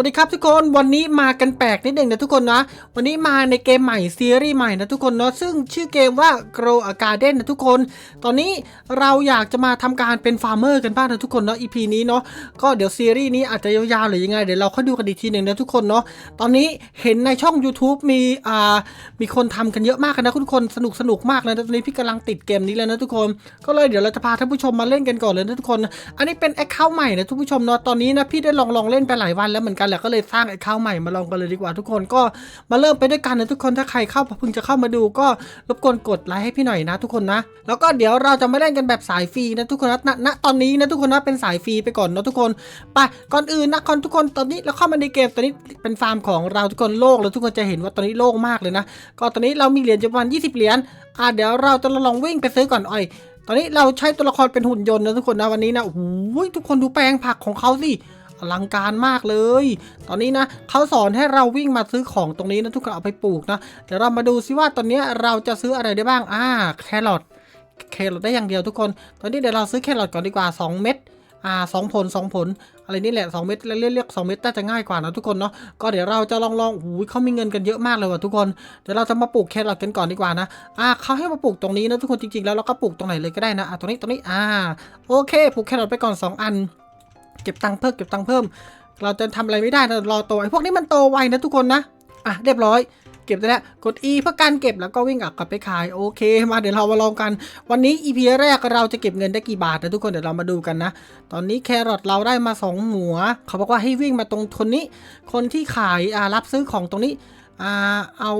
สวัสดีครับทุกคนวันนี้มากันแปลกนิดหนึ่งนะทุกคนนะวันนี้มาในเกมใหม่ซีรีส์ใหม่นะทุกคนเนาะซึ่งชื่อเกมว่า Grow a Garden นะทุกคน ตอนนี้เราอยากจะมาทำการเป็นฟาร์มเมอร์กันบ้างนะทุกคนเนาะ EP นี้เนาะก็เดี๋ยวซีรีส์นี้อาจจะยาวๆหรือยังไงเดี๋ยวเราค่อยดูกันอีกทีหนึ่งนะทุกคนเนาะตอนนี้เห็นในช่อง YouTube มีอ่ามีคนทำกันเยอะมากนะทุกคนสนุกสนุกมากเลยนะตอนนี้พี่กำลังติดเกมนี้แล้วนะทุกคน ก็เลยเดี๋ยวเราจะพาท่านผู้ชมมาเล่นกันก่อนเลยนะทุกคน อันนี้เป็นแอคเคาท์ใหม่นะทุกผู้ชมเนาะตอนนี้นะพี่ได้ลองลองเล่นไปหลายวันแล้วเหมือนกันแหละก็เลยสร้างแอคเคาท์ใหม่มาลองกันเลยดีกว่าทุกคนก็มาเริ่มไปด้วยกันนะทุกคนถ้าใครเข้าเพิ่งจะเข้ามาดูก็รบกวนกดไลค์ให้พี่หน่อยนะ ทุกคนนะ แล้วก็เดี๋ยวเราจะมาเล่นกันแบบสายฟรีนะทุกคนนะณณตอนนี้นะทุกคนนะเป็นสายฟรีไปก่อนนะทุกคนไปก่อนอื่นนะคนทุกคนตอนนี้เราเข้ามาในเกมตอนนี้เป็นฟาร์มของเราทุกคนโลกแล้วทุกคนจะเห็นว่าตอนนี้โล่งมากเลยนะ ก็ตอนนี้เรามีเหรียญอยู่ประมาณ20 เหรียญอะเดี๋ยวเราจะลองวิ่งไปซื้อก่อนอ้อยตอนนี้เราใช้ตัวละครเป็นหุ่นยนต์นะทุกคนนะวันนี้นะโอ้โหทุกคนดูแปลงผักของเขาสิ อลังการมากเลย ตอนนี้นะเขาสอนให้เราวิ่งมาซื้อของตรงนี้นะทุกคนเอาไปปลูกนะเดี๋ยวเรามาดูซิว่าตอนนี้เราจะซื้ออะไรได้บ้างอ่าแครอทแครอทได้อย่างเดียวทุกคน ตอนนี้เดี๋ยวเราซื้อแครอทก่อนดีกว่า 2 เม็ดอ่าสองผลสองผลอะไรนี่แหละ 2 เม็ดเรียกเรียกสองเม็ดน่าจะง่ายกว่านะทุกคนเนาะก็เดี๋ยวเราจะลองลองโอ้หเขามีเงินกันเยอะมากเลยว่ะทุกคนเดี๋ยวเราจะมาปลูกแครอทกันก่อนดีกว่านะอ่าเขาให้มาปลูกตรงนี้นะทุกคนจริงๆแล้วเราก็ปลูกตรงไหนเลยก็ได้นะอ่าตรงนี้ตรงนี้อ่าโอเคปลูกแครอทไปก่อน 2 อัน เก็บตังค์เพิ่มเก็บตังค์เพิ่ม เราจะทำอะไรไม่ได้นะรอโตไอ้พวกนี้มันโตไวนะทุกคนนะอะเรียบร้อยเก็บได้แล้วกด E เพื่อการเก็บแล้วก็วิ่งกลับไปขายโอเค มาเดี๋ยวเรามาลองกัน วันนี้ EP แรกเราจะเก็บเงินได้กี่บาทนะทุกคนเดี๋ยวเรามาดูกันนะ ตอนนี้แครอทเราได้มาสองหัว เขาบอกว่าให้วิ่งมาตรงคนนี้ คนที่ขายอ่ารับซื้อของตรงนี้อ่าเอา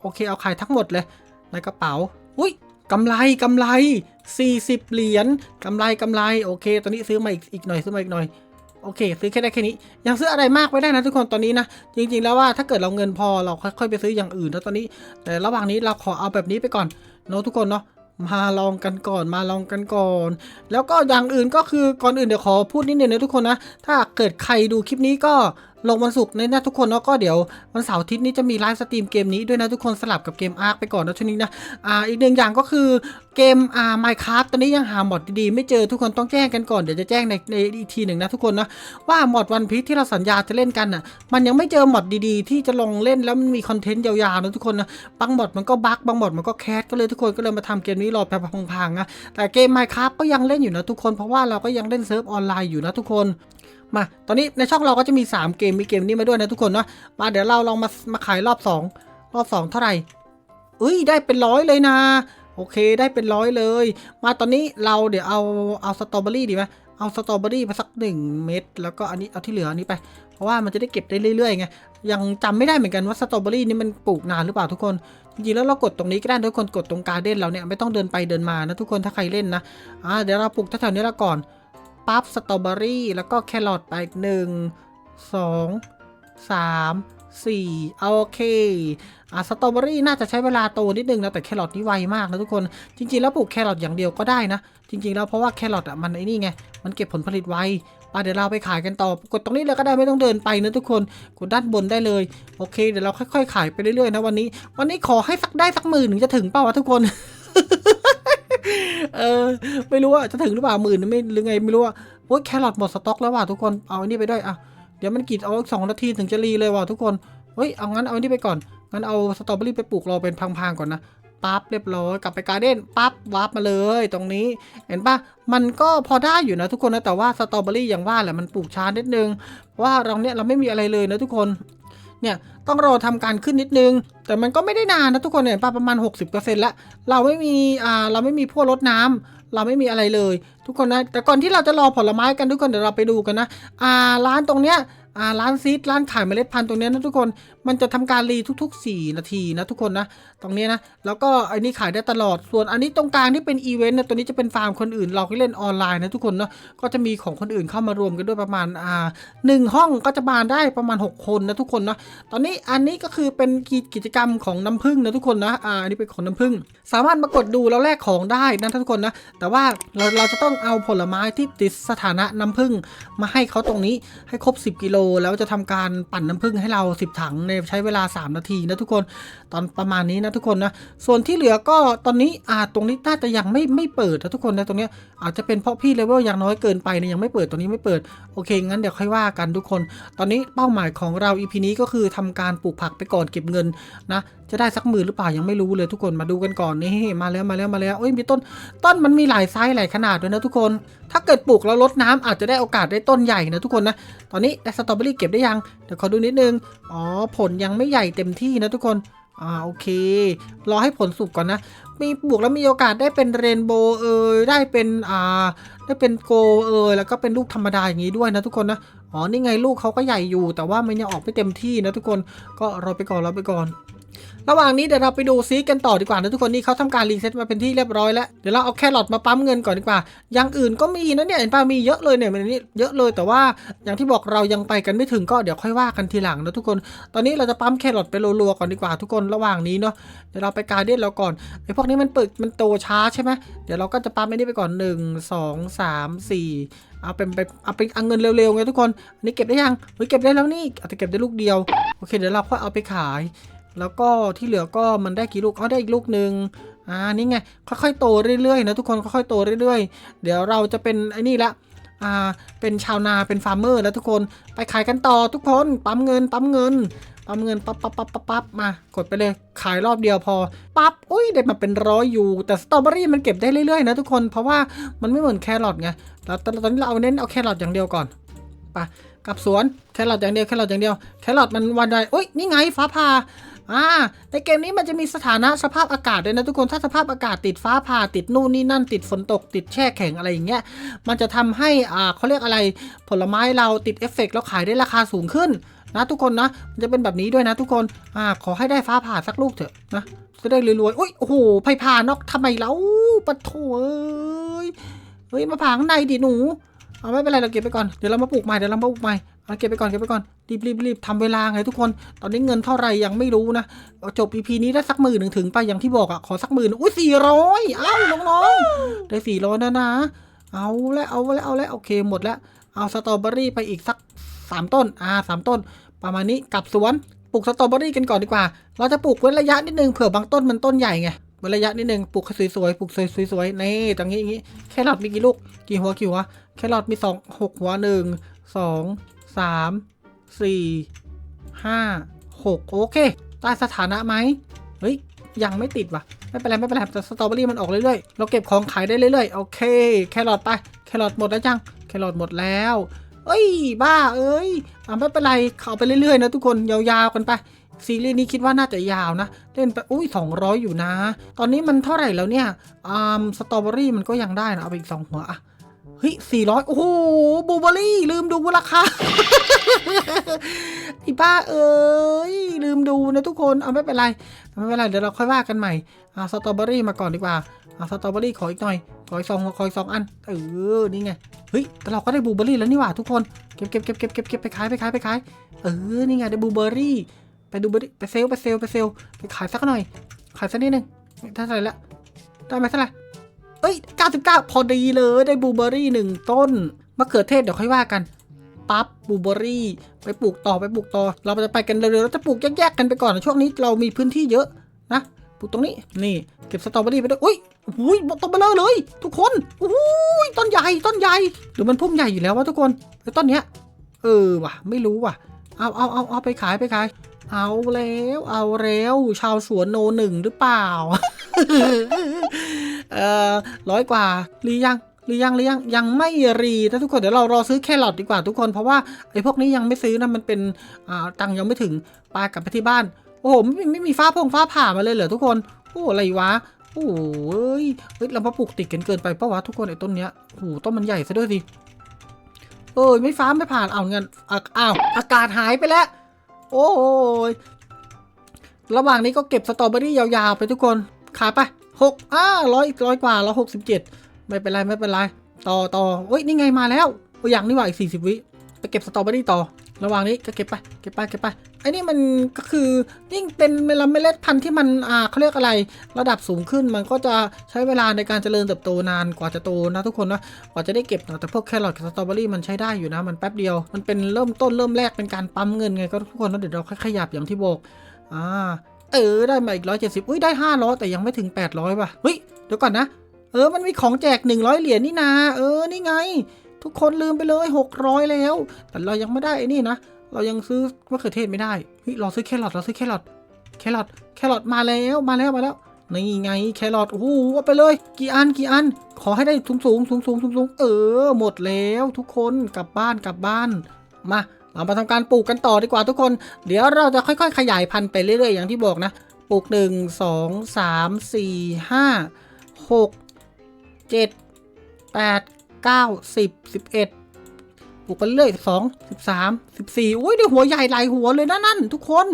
โอเคเอาขายทั้งหมดเลยในกระเป๋า อุ้ย กำไรกำไร 40 เหรียญกำไรกำไรโอเค ตอนนี้ซื้อมาอีกอีกหน่อยซื้อมาอีกหน่อยโอเค ซื้อแค่ได้แค่นี้ยังซื้ออะไรมากไม่ได้นะทุกคนตอนนี้นะจริง ๆ แล้วว่าถ้าเกิดเราเงินพอเราค่อยๆไปซื้ออย่างอื่นแล้วตอนนี้ แต่ระหว่างนี้เราขอเอาแบบนี้ไปก่อนเนาะทุกคนเนาะมาลองกันก่อนมาลองกันก่อน แล้วก็อย่างอื่นก็คือก่อนอื่นเดี๋ยวขอพูดนิดนึงนะทุกคนนะถ้าเกิดใครดูคลิปนี้ก็ ลงวันศุกร์ในนะทุกคนเนาะก็เดี๋ยววันเสาร์อาทิตย์นี้จะมีไลฟ์สตรีมเกมนี้ด้วยนะทุกคนสลับกับเกมอาร์คไปก่อนนะช่วงนี้นะอ่าอีกหนึ่งอย่างก็คือเกมอ่าไมค์คราฟตอนนี้ยังหาหมอดดีๆไม่เจอทุกคนต้องแจ้งกันก่อนเดี๋ยวจะแจ้งในในอีกทีหนึ่งนะทุกคนนะว่าหมอดวันพีชที่เราสัญญาจะเล่นกันน่ะมันยังไม่เจอหมอดดีๆ ที่จะลงเล่นแล้วมันมีคอนเทนต์ยาวๆนะทุกคนนะบางหมอดมันก็บั๊กบางหมอดมันก็แคสก็เลยทุกคนก็เลยมาทำเกมนี้รอแบบพังๆนะแต่เกมไมค์คราฟก็ยังเล่นอยู่นะทุกคนเพราะว่าเราก็ยังเล่นเซิร์ฟออนไลน์อยู่นะทุกคน มา ตอนนี้ในช่องเราก็จะมี 3 เกม มีเกมนี้มาด้วยนะทุกคนเนาะ มาเดี๋ยวเราลองมา มาขายรอบ 2 รอบ 2 เท่าไหร่เอ้ย ได้เป็นร้อยเลยนะ โอเค ได้เป็นร้อยเลย มาตอนนี้เราเดี๋ยวเอา เอาสตรอเบอรี่ดีไหมเอาสตรอเบอรี่มาสักหนึ่งเม็ด แล้วก็อันนี้ เอาที่เหลืออันนี้ไป เพราะว่ามันจะได้เก็บได้เรื่อยๆไง ยังจำไม่ได้เหมือนกันว่าสตรอเบอรี่นี่มันปลูกนานหรือเปล่าทุกคน จริงๆแล้วเรากดตรงนี้ก็ได้ทุกคน กดตรงการเด้นเราเนี่ยไม่ต้องเดินไปเดินมานะทุกคน ถ้าใครเล่นนะ อ่า เดี๋ยวเราปลูกแถวๆนี้ละก่อน ปั๊บสตรอเบอรี่แล้วก็แครอทไปหนึ่งสองสามสี่โอเคอะสตรอเบอรี่น่าจะใช้เวลาโตนิดนึงนะแต่แครอทนี่ไวมากนะทุกคนจริง ๆ แล้วปลูกแครอทอย่างเดียวก็ได้นะ จริง ๆ แล้วเพราะว่าแครอทอะมันไอ้นี่ไง มันเก็บผลผลิตไวปเดี๋ยวเราไปขายกันต่อกดตรงนี้เลยก็ได้ไม่ต้องเดินไปนะทุกคนกดด้านบนได้เลย โอเค เดี๋ยวเราค่อย ๆ ขายไปเรื่อยๆนะวันนี้ วันนี้ขอให้สักได้สักหมื่นถึงจะถึงเปล่าวะทุกคน เออ ไม่รู้ว่าจะถึงหรือเปล่าหมื่นไม่หรือไงไม่รู้ว่าโอ้ยแครอทหมดสต็อกแล้วว่ะทุกคนเอาอันนี้ไปด้วยอะเดี๋ยวมันกี่เอาสองนาทีถึงจะรีเลยว่ะทุกคนเฮ้ยเอางั้นเอาอันนี้ไปก่อนงั้นเอาสตรอเบอรี่ไปปลูกรอเป็นพังๆก่อนนะปั๊บเรียบร้อยกลับไปการ์เด้นปั๊บวาร์ปมาเลยตรงนี้ เห็นปะมันก็พอได้อยู่นะทุกคนนะแต่ว่าสตรอเบอรี่อย่างว่าแหละมันปลูกช้านิดนึงเพราะว่าเราเนี่ยเราไม่มีอะไรเลยนะทุกคน เนี่ยต้องรอทำการขึ้นนิดนึง แต่มันก็ไม่ได้นานนะทุกคนเห็นปะประมาณ 60%แล้วเราไม่มีอ่าเราไม่มีพวกรดน้ำเราไม่มีอะไรเลย ทุกคนนะแต่ก่อนที่เราจะรอผลไม้กันทุกคนเดี๋ยวเราไปดูกันนะอ่าร้านตรงเนี้ย อ่าร้านซีดร้านขายเมล็ดพันธุ์ตรงนี้นะทุกคนมันจะทำการรีทุก ๆ 4 นาทีนะทุกคนนะตรงนี้นะแล้วก็อันนี้ขายได้ตลอดส่วนอันนี้ตรงกลางที่เป็นอีเวนต์นะตัวนี้จะเป็นฟาร์มคนอื่น เราก็เล่นออนไลน์นะทุกคนเนาะก็จะมีของคนอื่นเข้ามารวมกันด้วยประมาณอ่าหนึ่งห้องก็จะมาได้ประมาณ 6 คนนะทุกคนเนาะตอนนี้อันนี้ก็คือเป็นกิจกรรมของน้ำผึ้งนะทุกคนนะอ่าอันนี้เป็นของน้ำผึ้งสามารถมากดดูแล้วแลกของได้นะทุกคนนะแต่ว่าเราเราจะต้องเอาผลไม้ที่ติดสถานะน้ำผึ้งมาให้เขาตรงนี้ให้ครบ 10กิโลแล้วจะทำการปั่นน้ำผึ้งให้เรา10ถังในใช้เวลา 3 นาทีนะทุกคนตอนประมาณนี้นะทุกคนนะส่วนที่เหลือก็ตอนนี้อ่าตรงนี้น่าจะยังไม่ไม่เปิดนะทุกคนนะตรงนี้อาจจะเป็นเพราะพี่เลเวลยังน้อยเกินไปเนี่ยยังไม่เปิดตรงนี้ไม่เปิดโอเคงั้นเดี๋ยวค่อยว่ากันทุกคน ตอนนี้เป้าหมายของเรา EP นี้ก็คือทำการปลูกผักไปก่อนเก็บเงินนะจะได้สักหมื่นหรือเปล่ายังไม่รู้เลยทุกคนมาดูกันก่อนนี่มาแล้วมาแล้วมาแล้วเอ้ยมีต้นต้นมันมีหลายไซส์หลายขนาดด้วยนะทุกคน ถ้าเกิดปลูกแล้วลดน้ำอาจจะได้โอกาสได้ต้นใหญ่นะทุกคนนะ ตอนนี้ได้สตรอเบอรี่เก็บได้ยัง เดี๋ยวขอดูนิดนึง อ๋อ ผลยังไม่ใหญ่เต็มที่นะทุกคน อ่า โอเค รอให้ผลสุกก่อนนะ มีปลูกแล้วมีโอกาสได้เป็นเรนโบว์เอยได้เป็น อ่า ได้เป็นโกเอยแล้วก็เป็นลูกธรรมดาอย่างนี้ด้วยนะทุกคนนะ อ๋อ นี่ไงลูกเขาก็ใหญ่อยู่ แต่ว่ามันยังออกไม่เต็มที่นะทุกคน ก็รอไปก่อนรอไปก่อน ระหว่างนี้เดี๋ยวเราไปดูซีกันต่อดีกว่านะทุกคนนี่เขาทำการรีเซ็ตมาเป็นที่เรียบร้อยแล้วเดี๋ยวเราเอาแครอทมาปั๊มเงินก่อนดีกว่า อย่างอื่นก็มีนะเนี่ยเห็นป่ะมีเยอะเลยเนี่ยมันนี่เยอะเลยแต่ว่าอย่างที่บอกเรายังไปกันไม่ถึงก็เดี๋ยวค่อยว่ากันทีหลังนะทุกคน ตอนนี้เราจะปั๊มแครอทไปรัวๆก่อนดีกว่าทุกคนระหว่างนี้เนาะเดี๋ยวเราไปการเดียนเราก่อนไอ้พวกนี้มันเปิดมันโตช้าใช่ไหมเดี๋ยวเราก็จะปั๊มไอ้นี่ไปก่อนหนึ่งสองสามสี่เอาเป็นไปเอาเป็นเอาเงินเร็วๆไงทุกคนอันนี้เก็บได้ยังเฮ้ยเก็บได้แล้วนี่อาจจะเก็บได้ลูกเดียว โอเคเดี๋ยวเราค่อยเอาไปขาย แล้วก็ที่เหลือก็มันได้กี่ลูกเอาได้อีกลูกหนึ่งอ่านี่ไงค่อยๆโตเรื่อยๆนะทุกคนค่อยๆโตเรื่อยๆ เดี๋ยวเราจะเป็นไอ้นี่ละอ่าเป็นชาวนาเป็นฟาร์มเมอร์แล้วทุกคนไปขายกันต่อทุกคนปั๊มเงินปั๊มเงินปั๊มเงินปั๊บปั๊บปั๊บปั๊บปั๊บมากดไปเลยขายรอบเดียวพอปั๊บอุ้ยได้มาเป็นร้อยอยู่ แต่สตรอเบอรี่มันเก็บได้เรื่อยๆนะทุกคนเพราะว่ามันไม่เหมือนแครอทไงแล้วตอนนี้เราเอาเน้นเอาแครอทอย่างเดียวก่อนไปกลับสวนแครอทอย่างเดียวแครอทอย่างเดียวแครอทมันวันใดอุ้ยนี่ไงฟ้าผ่า อ่าในเกมนี้มันจะมีสถานะสภาพอากาศด้วยนะทุกคนถ้าสภาพอากาศติดฟ้าผ่าติดนู่นนี่นั่น ติดฝนตกติดแช่แข็งอะไรอย่างเงี้ยมันจะทำให้อ่าเขาเรียกอะไรผลไม้เราติดเอฟเฟกต์แล้วขายได้ราคาสูงขึ้นนะทุกคนนะมันจะเป็นแบบนี้ด้วยนะทุกคนอ่าขอให้ได้ฟ้าผ่าสักลูกเถอะนะจะได้รวยๆอุ้ยโอ้โหไผ่ผ่านอกทำไมแล้วปะโถเอ้ยเฮ้ยมาผ่าข้างในดิหนู เอาไม่เป็นไรเราเก็บไปก่อน เดี๋ยวเรามาปลูกใหม่ เดี๋ยวเรามาปลูกใหม่เอาเก็บไปก่อน เก็บไปก่อน รีบรีบรีบทำเวลาไงทุกคน ตอนนี้เงินเท่าไหร่ยังไม่รู้นะ จบ EP นี้ได้สักหมื่นหนึ่งถึงไปอย่างที่บอกอะขอสักหมื่นอุ้ยสี่ร้อยเอ้าน้องๆ ได้สี่ร้อยนะนะ เอาแล้วเอาแล้วเอาแล้วโอเคหมดแล้ว เอาสตรอเบอรี่ไปอีกสักสามต้น อ่าสามต้น ประมาณนี้กลับสวน ปลูกสตรอเบอรี่กันก่อนดีกว่า เราจะปลูกเว้นระยะนิดนึงเผื่อบางต้นมันต้นใหญ่ไง เว้นระยะนิดนึงปลูกสวยๆปลูกสวยๆนี่ตรงนี้อย่างนี้แครอทมีกี่ลูกกี่หัวกี่หัวแครอทมีสองหกหัวหนึ่งสองสามสี่ห้าหกโอเคได้สถานะไหมเฮ้ยยังไม่ติดว่ะไม่เป็นไรไม่เป็นไรแต่สตรอเบอรี่มันออกเรื่อยๆเราเก็บของขายได้เรื่อยๆโอเค แครอทไปแครอทหมดแล้วจังแครอทหมดแล้วเอ้ยบ้าเอ้ยอะไม่เป็นไรเขาไปเรื่อยๆนะทุกคนยาวๆกันไป ซีรีส์นี้คิดว่าน่าจะยาวนะ เล่นไปอุ้ย200 อยู่นะ ตอนนี้มันเท่าไหร่แล้วเนี่ยอ่าสตรอเบอรี่มันก็ยังได้นะ เอาไปอีกสองหัวอะเฮ้ย400 โอ้โหบูเบอรี่ ลืมดูราคาอ้บ้าเอ้ยลืมดูนะทุกคนเอาไม่เป็นไรไม่เป็นไรเดี๋ยวเราค่อยว่ากันใหม่เอาสตรอเบอรี่มาก่อนดีกว่าเอาสตรอเบอรี่ขออีกหน่อยขออีกสองขออีกสองอันเออนี่ไงเฮ้ยแต่เราก็ได้บลูเบอรี่แล้วนี่หว่าทุกคนเก็บเก็บเก็บเก็บเก็บเก็บไปขายไปขายไปขายเออนี่ไงได้บลูเบอรี่ ไปดูเบอรี่ไปเซลไปเซลไปเซลไปขายสักหน่อย ขายสักนิดนึงเท่าไหร่ละได้ไหมเท่าไหร่เอ้ย 99 พอดีเลยได้บลูเบอรี่หนึ่งต้นมะเขือเทศเดี๋ยวค่อยว่ากันปั๊บบลูเบอรี่ ไปปลูกต่อไปปลูกต่อ เราจะไปกันเร็วๆเราจะปลูกแยกๆกันไปก่อนช่วงนี้เรามีพื้นที่เยอะนะปลูกตรงนี้นี่เก็บสตรอเบอรี่ไปด้วยอุ้ยอุ้ยต้นเบลอเลย ทุกคนอุ้ยต้นใหญ่ต้นใหญ่หรือมันพุ่มใหญ่อยู่แล้ววะทุกคนไอ้ต้นเนี้ยเออว่ะ ไม่รู้ว่ะเอาเอาเอาเอาไปขายไปขาย เอาแล้ว เอาแล้ว ชาวสวนโนหนึ่งหรือเปล่า เอ่อร้อยกว่าหรือยังหรือยังหรือยังยังไม่รีนะทุกคนเดี๋ยวเรารอซื้อแครอทดีกว่าทุกคนเพราะว่าไอ้พวกนี้ยังไม่ซื้อนะมันเป็นอ่าตังยังไม่ถึงปากลับไปที่บ้าน โอ้โหไม่ไม่มีฟ้าพงฟ้าผ่ามาเลยเหรอทุกคนโอ้อะไรวะโอ้ยเฮ้ยเรามาปลูกติดกันเกินไปปะวะทุกคนไอ้ต้นเนี้ยโอ้โหต้นมันใหญ่ซะด้วยสิเอ้ยไม่ฟ้าไม่ผ่านเอาเงินอ้าวอากาศหายไปแล้ว โอ้ยระหว่างนี้ก็เก็บสตรอเบอรี่ยาวๆ ไปทุกคน ขายไปหกอ้าร้อยร้อยกว่าแล้วหกสิบเจ็ดไม่เป็นไรไม่เป็นไร ต่อต่อเอ้ย นี่ไงมาแล้ว อย่างนี่ว่าอีกสี่สิบวิ ไปเก็บสตรอเบอรี่ต่อ ระหว่างนี้ก็เก็บไป เก็บไป เก็บไป ไอ้นี่มันก็คือยิ่งเป็นเมล็ดเมล็ดพันธุ์ที่มันอ่าเขาเรียกอะไร ระดับสูงขึ้น มันก็จะใช้เวลาในการเจริญเติบโตนานกว่าจะโตนะทุกคนนะ กว่าจะได้เก็บนะแต่พวกแครอทกับสตรอเบอรี่มันใช้ได้อยู่นะ มันแป๊บเดียว มันเป็นเริ่มต้นเริ่มแรกเป็นการปั๊มเงินไงก็ทุกคนนะเดี๋ยวเราค่อยขยับอย่างที่บอก อ่า เออ ได้มาอีกร้อยเจ็ดสิบอุ้ยได้ห้าร้อยแต่ยังไม่ถึงแปดร้อยป่ะ เฮ้ย เดี๋ยวก่อนนะ เออ มันมีของแจกหนึ่งร้อยเหรียญนี่นา เออ นี่ไง ทุกคนลืมไปเลยหกร้อยแล้ว แต่เรายังไม่ได้ไอ้นี่นะ เรายังซื้อมะเขือเทศไม่ได้เฮ้ยเราซื้อแครอทเราซื้อแครอทแครอทแครอทมาแล้วมาแล้วมาแล้วนี่ไงแครอทโอ้โหเอาไปเลย กี่อันกี่อัน ขอให้ได้สูงสูงสูงสูงสูงสูงเออ หมดแล้วทุกคนกลับบ้านกลับบ้านมาเรามาทำการปลูกกันต่อดีกว่าทุกคน เดี๋ยวเราจะค่อย ๆ ขยายพันธุ์ไปเรื่อย ๆ อย่างที่บอกนะ ปลูกหนึ่งสองสา มสี่ห้าหกเก้าสิบสิบเอ็ดปลูกไปเรื่อยสองสิบสามสิบสี่อุ้ยได้หัวใหญ่หลายหัวเลยนะนั่นทุกคน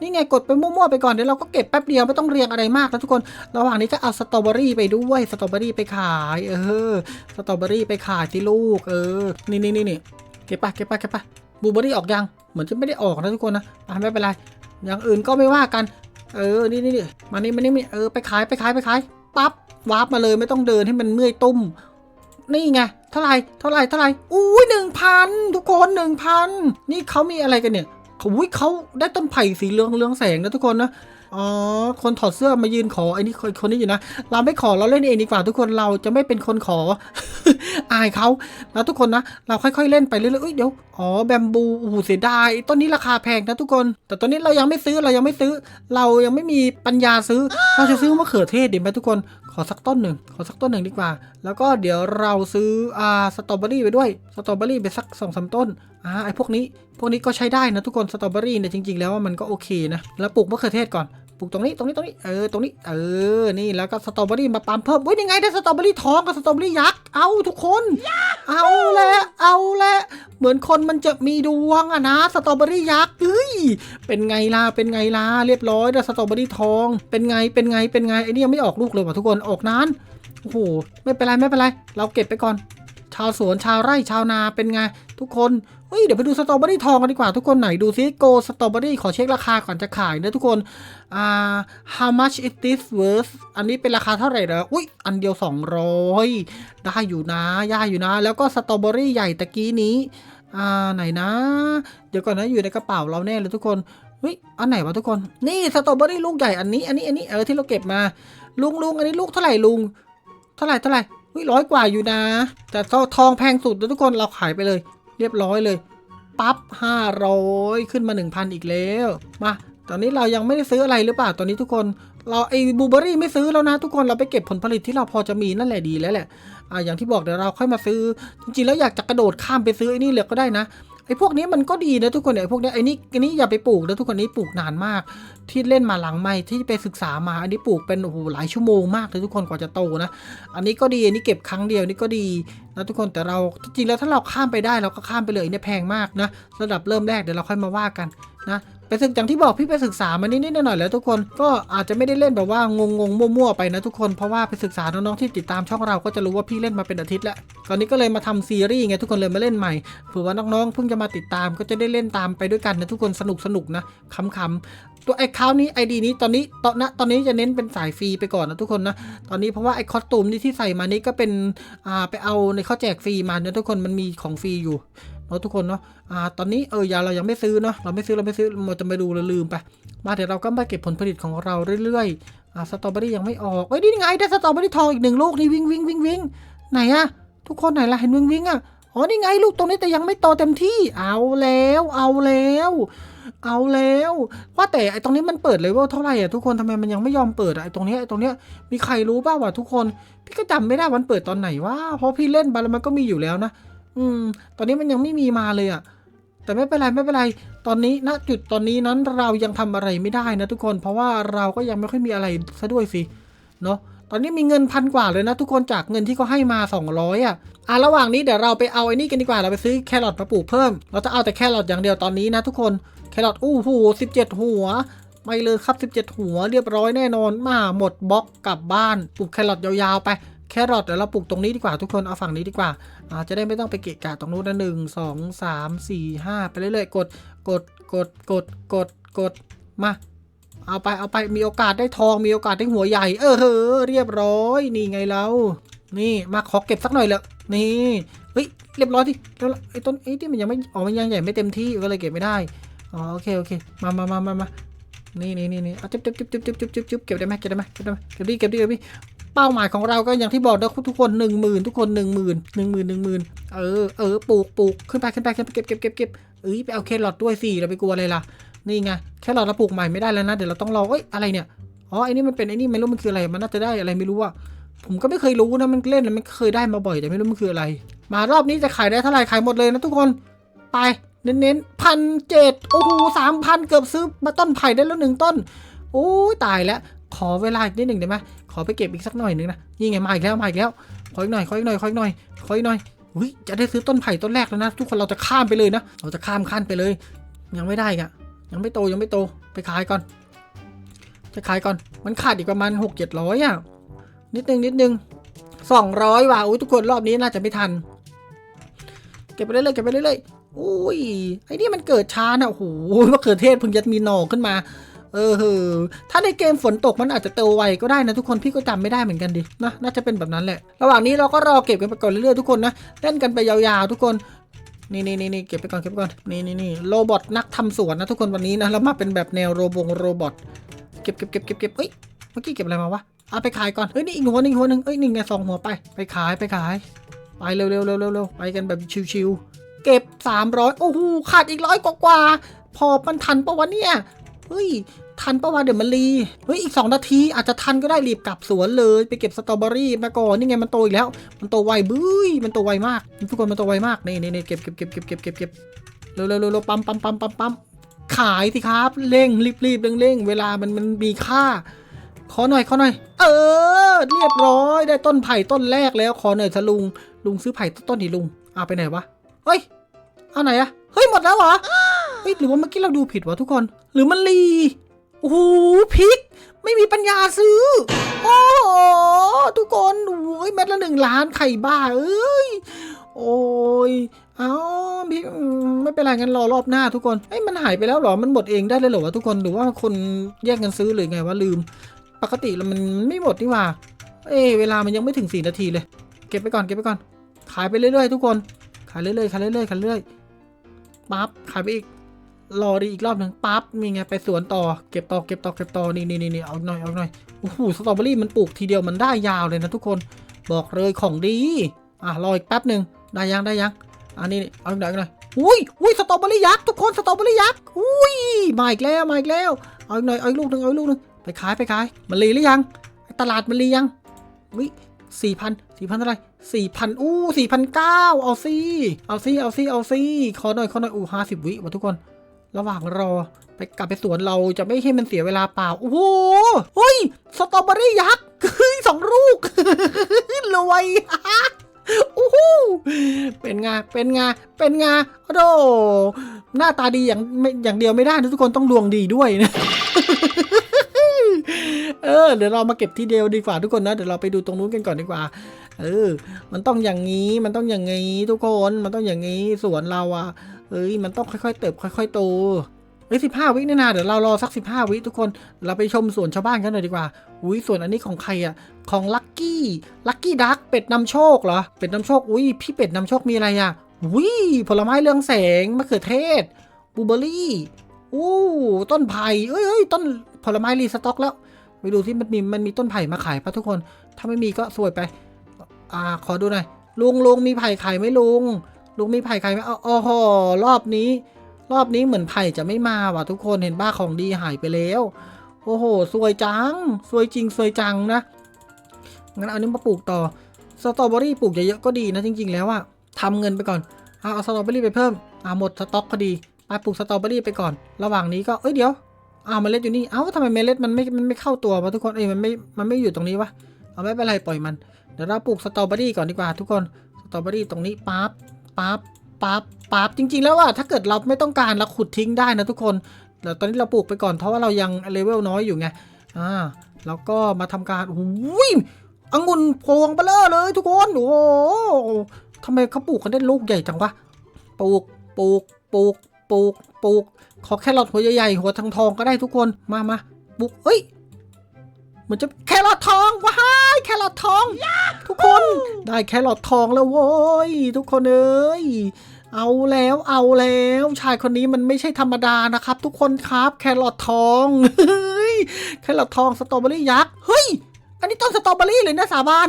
นี่ไงกดไปมั่วๆไปก่อนเดี๋ยวเราก็เก็บแป๊บเดียวไม่ต้องเรียงอะไรมากนะทุกคน ระหว่างนี้ก็เอาสตรอเบอรี่ไปด้วยสตรอเบอรี่ไปขาย เออสตรอเบอรี่ไปขายที่ลูก เออ นี่นี่นี่นี่เก็บไปเก็บไปเก็บไปบลูเบอรี่ออกยังเหมือนจะไม่ได้ออกนะทุกคนนะไม่เป็นไรอย่างอื่นก็ไม่ว่ากัน เออนี่นี่นี่มานี่มานี่มานี่เออไปขายไปขายไปขายปั๊บวาร์ปมาเลยไม่ต้องเดินให้มันเมื่อยตุ้ม นี่ไง เท่าไหร่เท่าไหร่เท่าไหร่อุ้ยหนึ่งพันทุกคนหนึ่งพันนี่เขามีอะไรกันเนี่ยเขาอุ้ยเขาได้ต้นไผ่สีเหลืองเรืองแสงนะทุกคนนะอ๋อ คนถอดเสื้อมายืนขอไอ้นี่คนคนนี้อยู่นะ เราไม่ขอเราเล่นเองดีกว่าทุกคนเราจะไม่เป็นคนขอ อายเขานะทุกคนนะ เราค่อยๆเล่นไปเรื่อยๆเอ้ยเดี๋ยว อ๋อแบมบูโอ้โหเสียดายต้นนี้ราคาแพงนะทุกคน แต่ตอนนี้เรายังไม่ซื้อเรายังไม่ซื้อ เรายังไม่มีปัญญาซื้อ เราจะซื้อมะเขือเทศดีไหมทุกคน ขอสักต้นหนึ่งขอสักต้นหนึ่งดีกว่า แล้วก็เดี๋ยวเราซื้ออ่าสตรอเบอรี่ไปด้วยสตรอเบอรี่ไปสักสองสามต้นอ่าไอพวกนี้ พวกนี้ก็ใช้ได้นะทุกคนสตรอเบอรี่เนี่ยจริง ๆ แล้วมันก็โอเคนะแล้วปลูกมะเขือเทศก่อนปลูกตรงนี้ตรงนี้ตรงนี้เออตรงนี้เออนี่แล้วก็สตรอเบอรี่มาปั๊มเพิ่มเว้ยยังไงได้สตรอเบอรี่ทองกับสตรอเบอรี่ยักษ์เอาทุกคน เอาและเอาและเหมือนคนมันจะมีดวงอะนะสตรอเบอรี่ยักษ์เฮ้ยเป็นไงล่ะเป็นไงล่ะเรียบร้อยแล้วสตรอเบอรี่ทอง เป็นไงเป็นไงเป็นไงไอ้นี่ยังไม่ออกลูกเลยว่ะทุกคนออกนานโอ้โหไม่เป็นไรไม่เป็นไร เราเก็บไปก่อน ชาวสวนชาวไร่ชาวนาเป็นไง ทุกคน เฮ้ยเดี๋ยวไปดูสตรอเบอรี่ทองกันดีกว่าทุกคนไหนดูซิโกสตรอเบอรี่ขอเช็คราคาก่อนจะขายนะทุกคนอ่า how much is this worth อันนี้เป็นราคาเท่าไหร่เหรออุ้ยอันเดียว 200 ได้อยู่นะย่าอยู่นะ แล้วก็สตรอเบอรี่ใหญ่ตะกี้นี้อ่าไหนนะ เดี๋ยวก่อนนะอยู่ในกระเป๋าเราแน่เลยทุกคนเฮ้ยอันไหนวะทุกคน นี่สตรอเบอรี่ลูกใหญ่อันนี้อันนี้อันนี้เออที่เราเก็บมา ลุงลุงอันนี้ลูกเท่าไหร่ลุง เท่าไหร่เท่าไหร่เฮ้ยร้อยกว่าอยู่นะ แต่ทองแพงสุดนะทุกคนเราขายไปเลย เรียบร้อยเลย ปั๊บห้าร้อยขึ้นมาหนึ่งพันอีกแล้ว มา ตอนนี้เรายังไม่ได้ซื้ออะไรหรือเปล่า ตอนนี้ทุกคน เราไอ้บูเบอรี่ไม่ซื้อแล้วนะทุกคน เราไปเก็บผลผลิตที่เราพอจะมีนั่นแหละดีแล้วแหละ อ่า อย่างที่บอกเดี๋ยวเราค่อยมาซื้อ จริงๆแล้วอยากจะกระโดดข้ามไปซื้อไอ้นี่เลยก็ได้นะ อ้พวกนี้มันก็ดีนะทุกคนไอ้พวกนี้ไอ้นี่ไอ้นี่อย่าไปปลูกนะทุกคนนี้ปลูกนานมาก ที่เล่นมาหลังไม่ที่ไปศึกษามาอันนี้ปลูกเป็นโอ้โหหลายชั่วโมงมากเลยทุกคนกว่าจะโตนะ อันนี้ก็ดีอันนี้เก็บครั้งเดียวนี่ก็ดีนะทุกคนแต่เราจริงๆแล้วถ้าเราข้ามไปได้เราก็ข้ามไปเลยเนี่ยแพงมากนะ ระดับเริ่มแรกเดี๋ยวเราค่อยมาว่ากันนะ ไปศึกอย่างที่บอกพี่ไปศึกษามานิดๆหน่อยๆแล้วทุกคนก็อาจจะไม่ได้เล่นแบบว่างงงมั่วๆไปนะทุกคนเพราะว่าไปศึกษาน้องๆที่ติดตามช่องเราก็จะรู้ว่าพี่เล่นมาเป็นอาทิตย์แล้วตอนนี้ก็เลยมาทำซีรีส์ไงทุกคนเลยมาเล่นใหม่เผื่อว่าน้องๆเพิ่งจะมาติดตามก็จะได้เล่นตามไปด้วยกันนะทุกคนสนุกสนุกนะขำๆตัวไอ้คราวนี้ไอดีนี้ตอนนี้ตอนนะตอนนี้จะเน้นเป็นสายฟรีไปก่อนนะทุกคนนะตอนนี้เพราะว่าไอ้คอสตูมนี่ที่ใส่มานี่ก็เป็นอ่าไปเอาในเขาแจกฟรีมาเนี่ยทุกคนมันมีของฟรีอยู่ เนาะทุกคนเนาะอ่าตอนนี้เออยาเรายังไม่ซื้อเนาะเราไม่ซื้อเราไม่ซื้อเราจะไปดูเราลืมไป มาเดี๋ยวเราก็มาเก็บผลผลิตของเราเรื่อยๆอ่าสตรอเบอรี่ยังไม่ออกเอ้ยนี่ไงได้สตรอเบอรี่ทองอีกหนึ่งลูกนี่วิ่งวิ่งวิ่งวิ่งไหนอะทุกคนไหนล่ะเห็นวิ่งวิ่งอะอ๋อนี่ไงลูกตรงนี้แต่ยังไม่โตเต็มที่เอาแล้ว เอาแล้ว เอาแล้วว่าแต่ไอ้ตรงนี้มันเปิดเลเวลเท่าไหร่อะทุกคนทำไมมันยังไม่ยอมเปิดอะไอตรงเนี้ยไอตรงเนี้ยมีใครรู้บ้างวะทุกคน พี่ก็จำไม่ได้วันเปิดตอนไหนว่าเพราะพี่เล่นไปแล้วมันก็มีอยู่แล้วนะ อืม ตอนนี้มันยังไม่มีมาเลยอะแต่ไม่เป็นไรไม่เป็นไร ตอนนี้ณจุดตอนนี้นั้นเรายังทำอะไรไม่ได้นะทุกคน เพราะว่าเราก็ยังไม่ค่อยมีอะไรซะด้วยสิ เนาะตอนนี้มีเงินพันกว่าเลยนะทุกคนจากเงินที่เขาให้มา 200อะ อะระหว่างนี้เดี๋ยวเราไปเอาไอ้นี่กันดีกว่าเราไปซื้อแครอทมาปลูกเพิ่ม เราจะเอาแต่แครอทอย่างเดียวตอนนี้นะทุกคน แครอทอู้หู17หัวไม่เลยครับ 17 หัวเรียบร้อยแน่นอนมาหมดบล็อกกลับบ้านปลูกแครอทยาวๆไป แครอทเดี๋ยวเราปลูกตรงนี้ดีกว่าทุกคนเอาฝั่งนี้ดีกว่าจะได้ไม่ต้องไปเกะกะตรงนู้นนะหนึ่งสองสามสี่ห้าไปเรื่อยๆกดกดกดกดกดกดมาเอาไปเอาไปมีโอกาสได้ทองมีโอกาสได้หัวใหญ่ เออเฮ้อเรียบร้อยนี่ไงเรา นี่มาขอเก็บสักหน่อยเลยนี่เฮ้ยเรียบร้อยที่แล้วไอ้ต้นไอ้ที่มันยังไม่ออกมันยังใหญ่ไม่เต็มที่ก็เลยเก็บไม่ได้อ๋อโอเคโอเคมามามามามานี่นี่นี่นี่เอาจุ๊บจุ๊บจุ๊บจุ๊บจุ๊บจุ๊บเก็บได้ไหมเก็บได้ไหมเก็บได้ไหมเก็บดีเก็บดีเก็บดิ เป้าหมายของเราก็อย่างที่บอกนะทุกคนหนึ่งหมื่นทุกคนหนึ่งหมื่นหนึ่งหมื่นหนึ่งหมื่นเออเออปลูกปลูกขึ้นไปขึ้นไปขึ้นไปเก็บเก็บเก็บเก็บเอ้ยไปเอาแครอทด้วยสิเราไปกลัวอะไรล่ะนี่ไงแค่เราเราปลูกใหม่ไม่ได้แล้วนะเดี๋ยวเราต้องรอเอ้ยอะไรเนี่ยอ๋อไอ้นี่มันเป็นไอ้นี่ไม่รู้มันคืออะไรมันน่าจะได้อะไรไม่รู้อะผมก็ไม่เคยรู้นะมันเล่นมันเคยได้มาบ่อยแต่ไม่รู้มันคืออะไร มารอบนี้จะขายได้เท่าไหร่ขายหมดเลยนะทุกคนไปเน้นๆพันเจ็ดโอ้โหสามพันเกือบซื้อมาต้นไผ่ได้แล้วหนึ่งต้น โอ้ตายแล้ว ขอเวลาอีกนิดหนึ่งได้ไหมขอไปเก็บอีกสักหน่อยหนึ่งนะนี่ไงมาอีกแล้วมาอีกแล้วขออีกหน่อยขออีกหน่อยขออีกหน่อยขออีกหน่อยอุ้ยจะได้ซื้อต้นไผ่ต้นแรกแล้วนะทุกคนเราจะข้ามไปเลยนะ เราจะข้ามขั้นไปเลย ยังไม่ได้กะยังไม่โตยังไม่โตไปขายก่อน จะขายก่อนมันขาดอีกประมาณหกเจ็ดร้อยอะนิดนึงนิดนึงสองร้อยว่ะอุ้ยทุกคนรอบนี้น่าจะไม่ทัน เก็บไปเรื่อยๆเก็บไปเรื่อยๆอุ้ยไอ้นี่มันเกิดช้านะโอ้โหมะเขือเทศเพิ่งจะมีหน่อขึ้นมา เออเฮอถ้าในเกมฝนตกมันอาจจะโตไวก็ได้นะทุกคนพี่ก็จำไม่ได้เหมือนกันดินะน่าจะเป็นแบบนั้นแหละ ระหว่างนี้เราก็รอเก็บกันไปก่อนเรื่อยๆทุกคนนะเล่นกันไปยาวๆทุกคนนี่นี่นี่เก็บไปก่อนเก็บไปก่อนนี่นี่นี่โรบอทนักทำสวนนะทุกคนวันนี้นะแล้วมาเป็นแบบแนวโรบงโรบอทเก็บเก็บเก็บเก็บเก็บเอ้ยเมื่อกี้เก็บอะไรมาวะเอาไปขายก่อนเอ้ยนี่อีกหัวหนึ่งหัวหนึ่งเอ้ยหนี่งไงสองหัวไปไปขายไปขาย ไปเร็วเร็วเร็วเร็วไปกันแบบชิวๆเก็บ 300 โอ้โหขาดอีกร้อยกว่า พอมันทันปะวะเนี่ย เฮ้ย ทันปะวะเดี๋ยวมันรีเฮ้ยอีก 2 นาทีอาจจะทันก็ได้รีบกลับสวนเลย ไปเก็บสตรอเบอรี่มาก่อนนี่ไงมันโตอีกแล้ว มันโตไวบื้ยมันโตไวมาก ทุกคนมันโตไวมากนี่นี่เก็บเก็บเก็บเก็บเก็บเก็บเก็บเร็วเร็วเร็วเร็วปั๊มปั๊มปั๊มปั๊มปั๊มขายสิครับเร่งรีบรีบเร่งเร่งเวลามันมันมีค่า ขอหน่อยขอหน่อย เออ เรียบร้อยได้ต้นไผ่ต้นแรกแล้วขอหน่อยสลุงลุงซื้อไผ่ต้นนี้ลุงเอาไปไหนวะเฮ้ยเอาไหนอะเฮ้ยหมดแล้วเหรอเฮ้ยหรือว่าเมื่อกี้เราดูผิดวะทุกคน หรือมันรีโอ้โหพริก ไม่มีปัญญาซื้อ โอ้โหทุกคนโอ้ยเม็ดละหนึ่งล้านไข่บ้าเอ้ย โอ้ย เอาพี่อืมไม่เป็นไรงั้นรอรอบหน้าทุกคนเอ้ยมันหายไปแล้วเหรอ มันหมดเองได้เลยเหรอวะทุกคน หรือว่าคนแยกกันซื้อหรือไงวะลืม ปกติแล้วมันไม่หมดนี่หว่า เอ้ยเวลามันยังไม่ถึงสี่นาทีเลย เก็บไปก่อน เก็บไปก่อน ขายไปเรื่อยๆทุกคน ขายเรื่อยๆ ขายเรื่อยๆ ขายเรื่อยๆ ปั๊บ ขายไปอีก รอดีอีกรอบหนึ่งปั๊บมีไงไปสวนต่อเก็บต่อเก็บต่อเก็บต่อนี่นี่นี่เอาหน่อยเอาหน่อยโอ้โหสตรอเบอรี่มันปลูกทีเดียวมันได้ยาวเลยนะทุกคนบอกเลยของดีอะรออีกแป๊บหนึ่งได้ยังได้ยังอันนี้เอาหน่อยเอาหน่อยอุ้ยอุ้ยสตรอเบอรี่ยักษ์ทุกคนสตรอเบอรี่ยักษ์อุ้ยมาอีกแล้วมาอีกแล้วเอาหน่อยเอาลูกหนึ่งเอาลูกหนึ่งไปขายไปขายมันรีหรือยังตลาดมันรียังวิสี่พันสี่พันเท่าไรสี่พันอู้สี่พันเก้าเอาสิเอาสิเอาสิเอาสิขอหน่อยขอหน่อยอู้ห้าสิบวิว่ะทุกคน ระหว่างรอไปกลับไปสวนเราจะไม่ให้มันเสียเวลาเปล่า โอ้โหเฮ้ยสตรอเบอรี่ยักษ์สองลูกรวยโอ้โหเป็นไงเป็นไงเป็นไงโอ้โหหน้าตาดีอย่างอย่างเดียวไม่ได้นะทุกคนต้องดวงดีด้วยนะเออเดี๋ยวเรามาเก็บที่เดียวดีกว่าทุกคนนะเดี๋ยวเราไปดูตรงนู้นกันก่อนดีกว่า เออ มันต้องอย่างนี้มันต้องอย่างนี้ทุกคนมันต้องอย่างนี้สวนเราอะ เอ้ยมันต้องค่อยๆ เติบค่อย ๆ โตเอ้ยสิบห้าวินี่นาเดี๋ยวเรารอสักสิบห้าวิทุกคนเราไปชมสวนชาวบ้านกันหน่อยดีกว่าอุ้ยสวนอันนี้ของใครอะของลักกี้ลักกี้ดักเป็ดนำโชคเหรอเป็ดนำโชคอุ้ยพี่เป็ดนำโชคมีอะไรอะอุ้ยผลไม้เรืองแสงมะเขือเทศบูเบอร์รี่อู้ต้นไผ่เอ้ยเอ้ยต้นผลไม้รีสต็อกแล้วไปดูที่มันมีมันมีต้นไผ่มาขายปะทุกคน ถ้าไม่มีก็สวยไป อ่าขอดูหน่อยลุงลุงมีไผ่ขายไหมลุง ลุงมีไผ่ขายไหมอ๋ออ๋อหรอบนี้ รอบนี้เหมือนไผ่จะไม่มาว่ะทุกคนเห็นบ้าของดีหายไปแล้ว โอ้โหสวยจัง สวยจริงสวยจังนะงั้นเอานี้มาปลูกต่อสตรอเบอรี่ปลูกเยอะๆก็ดีนะจริง ๆ แล้วอะทำเงินไปก่อนเอาสตรอเบอรี่ไปเพิ่มอ่าหมดสต็อกพอดีไปปลูกสตรอเบอรี่ไปก่อน ระหว่างนี้ก็เอ้ยเดี๋ยวอ้าเมล็ดอยู่นี่เอ้าทำไมเมล็ดมันไม่มันไม่เข้าตัววะทุกคนเอ้ยมันไม่มันไม่อยู่ตรงนี้วะเอาไม่เป็นไรปล่อยมันเดี๋ยวเราปลูกสตรอเบอรี่ก่อนดีกว่าทุกคนสตรอเบอรี่ตรงนี้ปั๊บ ปั๊บปั๊บปั๊บจริง ๆ แล้วอะถ้าเกิดเราไม่ต้องการเราขุดทิ้งได้นะทุกคนแต่ตอนนี้เราปลูกไปก่อนเพราะว่าเรายังเลเวลน้อยอยู่ไงอ่าแล้วก็มาทำการอุ้ยองุ่นพวงเบลอเลยทุกคนโอ้โหทำไมเขาปลูกกันได้ลูกใหญ่จังวะปลูกปลูกปลูกปลูกปลูกขอแครอทหัวใหญ่ๆหัวทองทองก็ได้ทุกคนมามาปลูกเอ้ย มือนจะแครอททองว้ายแครอททอง ทุกคนได้แครอททองแล้วโว้ยทุกคนเอ้ยเอาแล้วเอาแล้วชายคนนี้มันไม่ใช่ธรรมดานะครับ ทุกคนครับแครอททองเฮ้ยแครอททองสตรอเบอรี่ยักษ์เฮ้ยอันนี้ต้นสตรอเบอรี่เลยนะสาบาน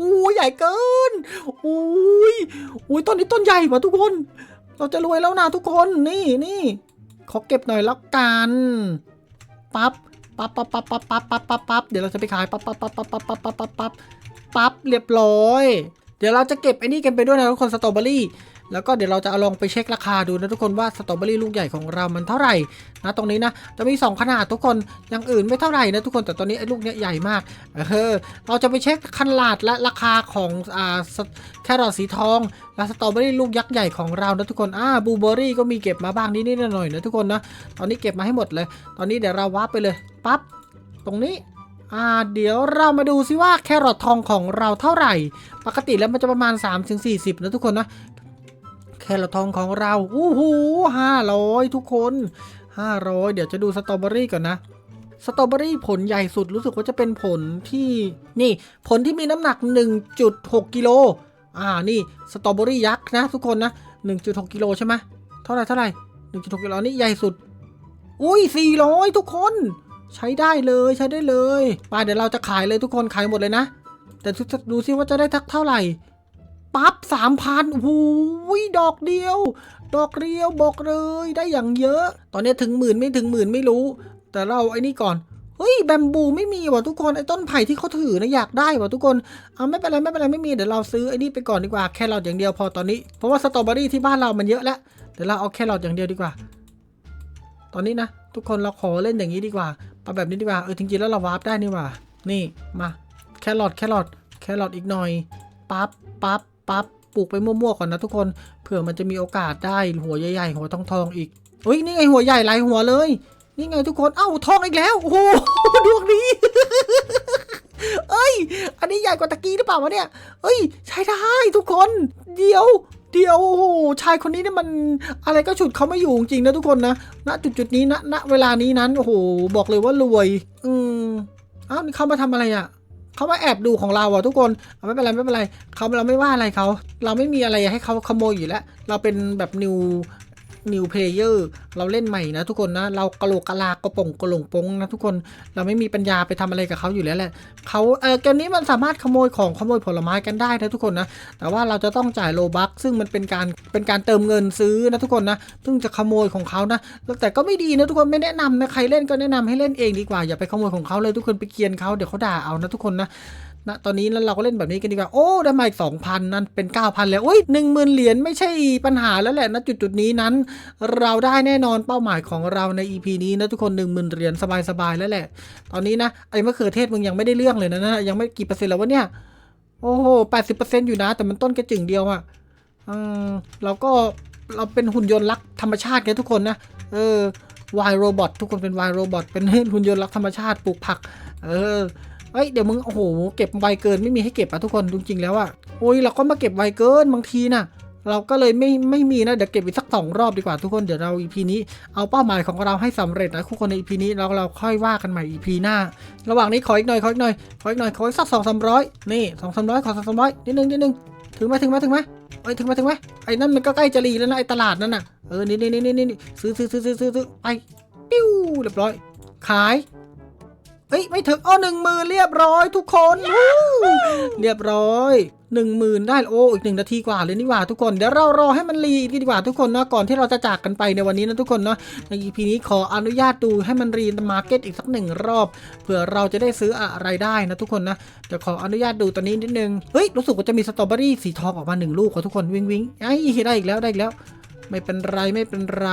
อู้ใหญ่เกินอู้ยอู้ยต้นนี้ต้นใหญ่ว่าทุกคน เราจะรวยแล้วนะทุกคนนี่นี่ขอเก็บหน่อยแล้วกันปั๊บ ปั๊บปั๊บปั๊บปั๊บปั๊บปั๊บปั๊บปั๊บเดี๋ยวเราจะไปขายปั๊บปั๊บปั๊บปั๊บปั๊บปั๊บปั๊บปั๊บปั๊บปั๊บเรียบร้อย เดี๋ยวเราจะเก็บไอ้นี่กันไปด้วยนะทุกคนสตรอเบอรี่แล้วก็เดี๋ยวเราจะเอาลองไปเช็คราคาดูนะทุกคนว่าสตรอเบอรี่ลูกใหญ่ของเรามันเท่าไหร่นะตรงนี้นะจะมี 2 ขนาดทุกคนอย่างอื่นไม่เท่าไหร่นะทุกคนแต่ตอนนี้ไอ้ลูกเนี้ยใหญ่มากเออเราจะไปเช็คขนาดและราคาของอ่าแครอทสีทองและสตรอเบอรี่ลูกยักษ์ใหญ่ของเรานะทุกคนอ่าบลูเบอรี่ก็มีเก็บมาบ้างนิดๆหน่อยๆนะทุกคนนะตอนนี้เก็บมาให้หมดเลย ตอนนี้เดี๋ยวเราวาร์ปไปเลยปั๊บตรงนี้ อ่าเดี๋ยวเรามาดูซิว่าแครอททองของเราเท่าไหร่ ปกติแล้วมันจะประมาณ 3-40 นะทุกคนนะ แครอททองของเราอู้หูห้าร้อยทุกคนห้าร้อยเดี๋ยวจะดูสตรอเบอรี่ก่อนนะสตรอเบอรี่ผลใหญ่สุดรู้สึกว่าจะเป็นผลที่นี่ ผลที่มีน้ำหนัก 1.6 กิโลอ่านี่สตรอเบอรี่ยักษ์นะทุกคนนะ 1.6 กิโลใช่ไหมเท่าไหร่เท่าไหร่1.6 กิโลนี่ใหญ่สุด อุ้ย400 ทุกคน ใช้ได้เลยใช้ได้เลยไปเดี๋ยวเราจะขายเลยทุกคนขายหมดเลยนะ แต่ดูซิว่าจะได้ทักเท่าไหร่ปั๊บสามพันโอ้โหดอกเดียว ดอกเดียวบอกเลยได้อย่างเยอะ ตอนนี้ถึงหมื่นไม่ถึงหมื่นไม่รู้ แต่เราไอ้นี่ก่อนเฮ้ยแบมบูไม่มีว่ะทุกคนไอ้ต้นไผ่ที่เขาถือนะอยากได้ว่ะทุกคนเอาไม่เป็นไรไม่เป็นไรไม่มีเดี๋ยวเราซื้อไอ้นี่ไปก่อนดีกว่าแค่เราอย่างเดียวพอตอนนี้เพราะว่าสตรอเบอรี่ที่บ้านเรามันเยอะแล้วเดี๋ยวเราเอาแค่เราอย่างเดียวดีกว่า ตอนนี้นะ ทุกคนเราขอเล่นอย่างนี้ดีกว่า เอาแบบนี้ดีกว่า เออจริงๆแล้วเราวาร์ปได้นี่ว่า นี่มาแครอทแครอทแครอทอีกหน่อย ปั๊บปั๊บปั๊บปลูกไปมั่วๆก่อนนะทุกคน เผื่อมันจะมีโอกาสได้หัวใหญ่ๆหัวทองๆอีกเฮ้ยนี่ไงหัวใหญ่หลายหัวเลย นี่ไงทุกคน เอ้าทองอีกแล้ว โอ้โหดวงดีเอ้ย อันนี้ใหญ่กว่าตะกี้หรือเปล่าวะเนี่ยเอ้ย ใช้ได้ทุกคน เดี๋ยว เดียวโอ้โหชายคนนี้เนี่ยมันอะไรก็ฉุดเขาไม่อยู่จริงนะทุกคนนะณจุดจุดนี้ณณเวลานี้นั้นโอ้โหบอกเลยว่ารวย อืมอ้านี่เขามาทำอะไรอะเขามาแอบดูของเราอะทุกคนไม่เป็นไรไม่เป็นไรเขาเราไม่ว่าอะไรเขา เราไม่มีอะไรให้เขาขโมยอยู่แล้ว เราเป็นแบบนิว นิวเพลเยอร์เราเล่นใหม่นะทุกคนนะ เรากระโหลกกะลากระป่งกระหลงปงนะทุกคนเราไม่มีปัญญาไปทำอะไรกับเขาอยู่แล้วแหละเขาเออเกมนี้มันสามารถขโมยของขโมยผลไม้กันได้นะทุกคนนะแต่ว่าเราจะต้องจ่ายโลบัคซึ่งมันเป็นการเป็นการเติมเงินซื้อนะทุกคนนะซึ่งจะขโมยของเขานะแต่ก็ไม่ดีนะทุกคนไม่แนะนำนะใครเล่นก็แนะนำให้เล่นเองดีกว่าอย่าไปขโมยของเขาเลยทุกคนไปเกียนเขาเดี๋ยวเขาด่าเอานะทุกคนนะ ณตอนนี้แล้วเราก็เล่นแบบนี้กันดีกว่า โอ้ ได้มาอีกสองพันนั่นเป็นเก้าพันแล้วโอ้ยหนึ่งหมื่นเหรียญไม่ใช่ปัญหาแล้วแหละณจุดจุดนี้นั้น เราได้แน่นอนเป้าหมายของเราใน EP นี้นะทุกคนหนึ่งหมื่นเหรียญสบายๆแล้วแหละ ตอนนี้นะไอ้มะเขือเทศมึงยังไม่ได้เรื่องเลยนะนะยังไม่กี่เปอร์เซ็นต์แล้ววะเนี่ยโอ้โหแปดสิบเปอร์เซ็นต์อยู่นะ แต่มันต้นกระจึงเดียวอะอืมเราก็เราเป็นหุ่นยนต์รักธรรมชาติไงทุกคนนะเออวายโรบอททุกคนเป็นวายโรบอทเป็นหุ่นยนต์รักธรรมชาติปลูกผัก เออ เฮ้ยเดี๋ยวมึงโอ้โหเก็บไวเกินไม่มีให้เก็บอะทุกคนจริงๆแล้วอะโอ้ยเราก็มาเก็บไวเกินบางทีนะเราก็เลยไม่ไม่มีนะเดี๋ยวเก็บอีกสักสองรอบดีกว่าทุกคนเดี๋ยวเรา EP นี้เอาเป้าหมายของเราให้สำเร็จนะทุกคนใน EP นี้เราเราค่อยว่ากันใหม่ EP หน้า ระหว่างนี้ขออีกหน่อยขออีกหน่อยขออีกหน่อยขออีกสักสองสามร้อยนี่สองสามร้อยขอสองสามร้อยนิดนึงนิดนึงถึงไหมถึงไหมถึงไหมเอ้ยถึงไหมถึงไหมไอ้นั่นมันก็ใกล้จะรีแล้วนะไอ้ตลาดนั่นน่ะเออนี่นี่นี่นี่นี่ซื้อซื้อซื้อซื้อซื้อซื้อไปปิ้วเรียบร้อย ขาย เอ้ยไม่ถึงอ้อหนึ่งหมื่นเรียบร้อยทุกคนวู้เรียบร้อยหนึ่งหมื่นได้โอ้อีกหนึ่งนาทีกว่าเลยนี่หว่าทุกคนเดี๋ยวเรารอให้มันรีอีกดีกว่าทุกคนเนาะก่อนที่เราจะจากกันไปในวันนี้นะทุกคนเนาะใน EP นี้ขออนุญาตดูให้มันรีมาร์เก็ตอีกสักหนึ่งรอบเผื่อเราจะได้ซื้ออะไรได้นะทุกคนนะเดี๋ยวขออนุญาตดูตอนนี้นิดนึงเฮ้ยรู้สึกว่าจะมีสตรอเบอรี่สีทองออกมาหนึ่งลูกขอทุกคนวิงวิงไอ้ยได้อีกแล้วได้อีกแล้ว ไม่เป็นไรไม่เป็นไร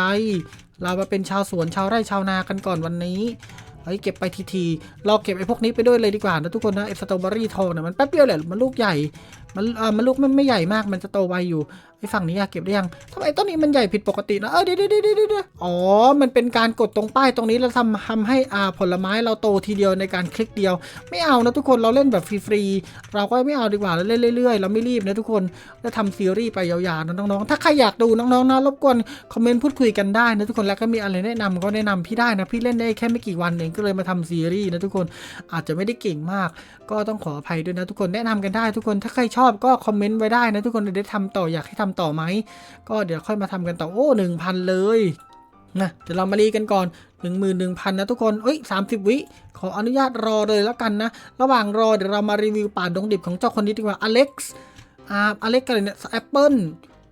เรามาเป็นชาวสวนชาวไร่ชาวนากันก่อนวันนี้ เฮ้ยเก็บไปทีทีๆเราเก็บไอ้พวกนี้ไปด้วยเลยดีกว่านะทุกคนนะไอ้สตรอเบอรี่ทองเนี่ยมันแป๊บเดียวแหละมันลูกใหญ่ มันเออมันลูกไม่ไม่ใหญ่มากมันจะโตไวอยู่ อ้ฝั่งนี้อะเก็บได้ยังทำไมต้นนี้มันใหญ่ผิดปกตินะเออเดี๋ยวเดี๋ยวเดี๋ยวเดี๋ยวอ๋อ มันเป็นการกดตรงป้ายตรงนี้แล้วทำทำให้อ่าผลไม้เราโตทีเดียวในการคลิกเดียว ไม่เอานะทุกคนเราเล่นแบบฟรีๆเราก็ไม่เอาดีกว่าเราเล่นเรื่อยๆเราไม่รีบนะทุกคนแล้วทำซีรีส์ไปยาวๆนะน้องๆถ้าใครอยากดูน้องๆนะรบกวนคอมเมนต์พูดคุยกันได้นะทุกคนแล้วก็มีอะไรแนะนำก็แนะนำพี่ได้นะพี่เล่นได้แค่ไม่กี่วันเองก็เลยมาทำซีรีส์นะทุกคนอาจจะไม่ได้เก่งมาก ก็ต้องขออภัยด้วยนะทุกคนแนะนำกันได้ทุกคนถ้าใครชอบก็คอมเมนต์ไว้ได้นะทุกคนเดี๋ยวได้ทำต่ออยากให้ทำต่อไหม ก็เดี๋ยวค่อยมาทำกันต่อ โอ้หนึ่งพันเลยนะเดี๋ยวเรามารีกันก่อนหนึ่งหมื่นหนึ่งพันนะทุกคนเอ้ยสามสิบวิ ขออนุญาตรอเลยแล้วกันนะ ระหว่างรอเดี๋ยวเรามารีวิวป่าดงดิบของเจ้าคนนี้ดีกว่าอเล็กซ์อ่าอเล็กซ์อะไรเนี่ยแอปเปิล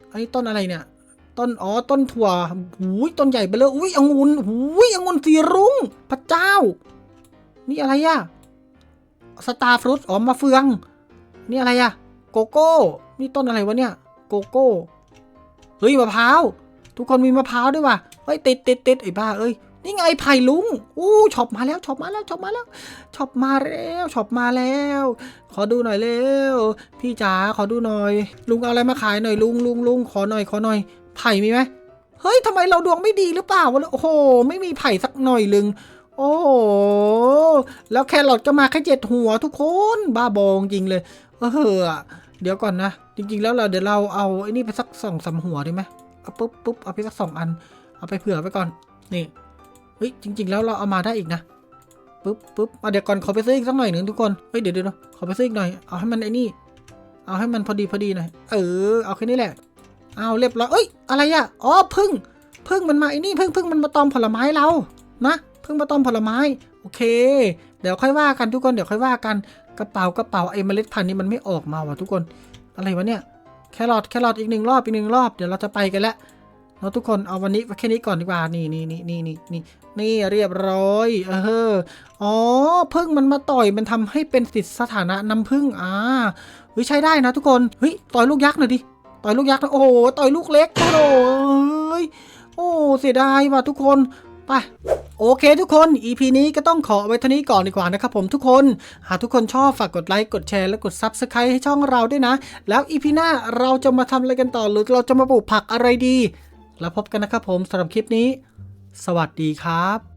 ไอันนี้ต้นอะไรเนี่ย ต้น อ๋อ ต้นถั่วหูยต้นใหญ่ไปเลยอุ้ยองุ่นหูยองุ่นสีรุ้งพระเจ้า นี่อะไรอะสตาร์ฟรุตอ๋อมาเฟือง นี่อะไรอะโกโก้ นี่ต้นอะไรวะเนี่ย โกโก้เฮ้ยมะพร้าวทุกคนมีมะพร้าวด้วยว่ะเฮ้ยติดติดติดไอ้บ้าเอ้ยนี่ไงไผ่ลุงอู้ช็อปมาแล้วช็อปมาแล้วช็อปมาแล้วช็อปมาแล้วช็อปมาแล้ว ขอดูหน่อยเร็วพี่จ๋าขอดูหน่อย ลุงเอาอะไรมาขายหน่อยลุงลุงลุงขอหน่อยขอหน่อยไผ่มีไหมเฮ้ยทำไมเราดวงไม่ดีหรือเปล่าวะโอ้โห ไม่มีไผ่สักหน่อยลึง โอ้โหแล้วแครอทก็มาแค่เจ็ดหัวทุกคน บ้าบองจริงเลย เออ เดี๋ยวก่อนนะ จริง ๆ แล้วเราเดี๋ยวเราเอาไอ้นี่ไปสักสองสาหัวได้ไหมเอาปุ๊บปุ๊บเอาไปสักสองอัน เอาไปเผื่อไว้ก่อน นี่ เฮ้ย จริง ๆ แล้วเราเอามาได้อีกนะ ปุ๊บปุ๊บเอาเดี๋ยวก่อนขอไปซื้ออีกสักหน่อยหนึ่งทุกคน เฮ้ย เดี๋ยวเดี๋ยวขอไปซื้ออีกหน่อย เอาให้มันไอ้นี่ เอาให้มันพอดีพอดีหน่อย เออ เอาแค่นี้แหละ เอาเรียบร้อยเอ้ย อะไรอะอ๋อ พึ่ง พึ่งมันมาไอ้นี่ พึ่งพึ่งมันมาตอมผลไม้เรา นะ พึ่งมาตอมผลไม้ โอเค เดี๋ยวค่อยว่ากันทุกคน เดี๋ยวค่อยว่ากัน กระเป๋ากระเป๋าไอ้เมล็ดพันธุ์นี้มันไม่ออกมาว่ะทุกคน อะไรวะเนี่ย แครอทแครอทอีกหนึ่งรอบอีกหนึ่งรอบ เดี๋ยวเราจะไปกันแล้วเราทุกคนเอาวันนี้แค่นี้ก่อนดีกว่า นี่นี่นี่นี่นี่นี่นี่เรียบร้อย เออ อ๋อพึ่งมันมาต่อยมันทำให้เป็นติดสถานะน้ำพึ่งอ่าเฮ้ยใช้ได้นะทุกคน เฮ้ยต่อยลูกยักษ์หน่อยดิ ต่อยลูกยักษ์ โอ้โหต่อยลูกเล็กโอ้โหเอ้ยโอ้เสียดายว่ะทุกคน ไปโอเคทุกคน EP นี้ก็ต้องขอไว้เท่านี้ก่อนดีกว่านะครับผมทุกคน หากทุกคนชอบฝากกดไลค์กดแชร์และกด Subscribe ให้ช่องเราด้วยนะ แล้ว EP หน้าเราจะมาทำอะไรกันต่อหรือเราจะมาปลูกผักอะไรดี แล้วพบกันนะครับผมสำหรับคลิปนี้ สวัสดีครับ